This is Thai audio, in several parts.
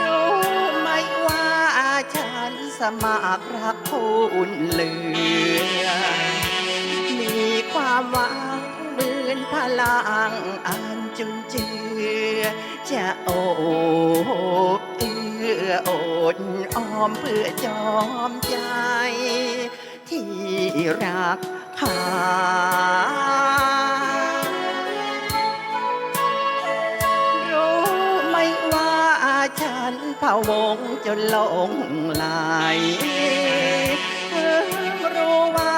รู้ไหมว่าฉันสมัครรักคุณเหลือ มีความหวังเหมือนพลังอันจุนเจือ จะโอบเอื้ออดอ้อมเพื่อจอมใจ ที่รักหา ฉันพะวงจนหลงไหลเพิ่งรู้ว่า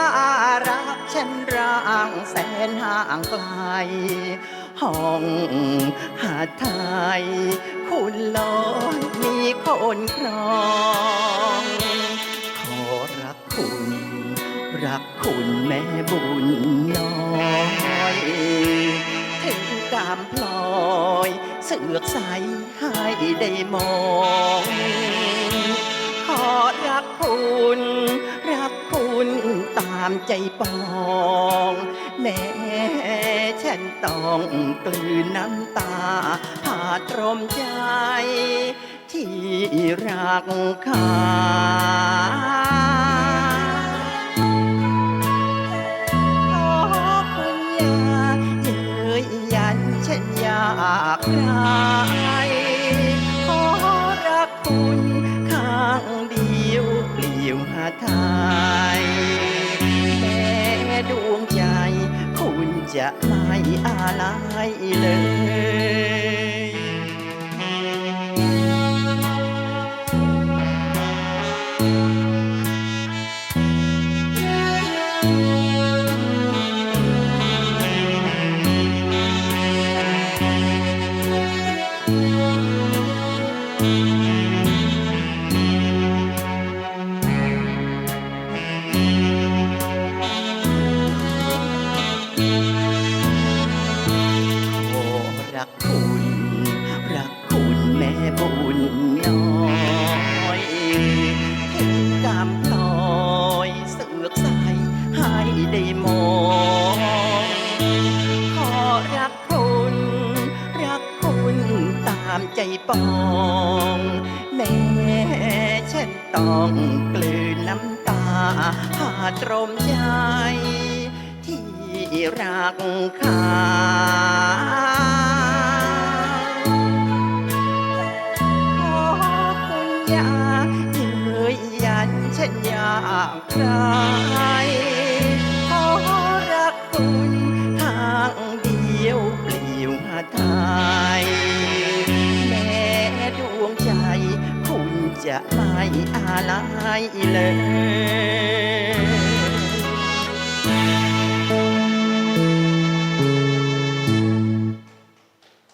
รักฉันร่างแสนห่างไกล ห้องหาดไทย คุณลอยมีคนครองขอรักคุณ รักคุณแม่บุญน้อย ถึงกามพลอยเสือกใสให้ได้มองขอรักคุณ รักคุณตามใจปองแม้ฉันต้องกลืนน้ำตาผาตรมใจ ที่รักเขาากใครขอรักคุณข้างเดียวเปลี่ยวหาไทยแม้ดวงใจ คุณจะไม่อะไรเลย รักคุณ รักคุณแม่บุญน้อยถึงกำพลอยเสือกใสให้ได้มองขอรักคุณ รักคุณตามใจปอง แม้ฉันต้องกลืนน้ำตา หาตรมใจที่รักขา คุณอย่าเย้ยยันฉันอยากใครขอรักคุณทางเดียวเปลี่ยวหาทายแม่ดวงใจ คุณจะไม่อะไรเลย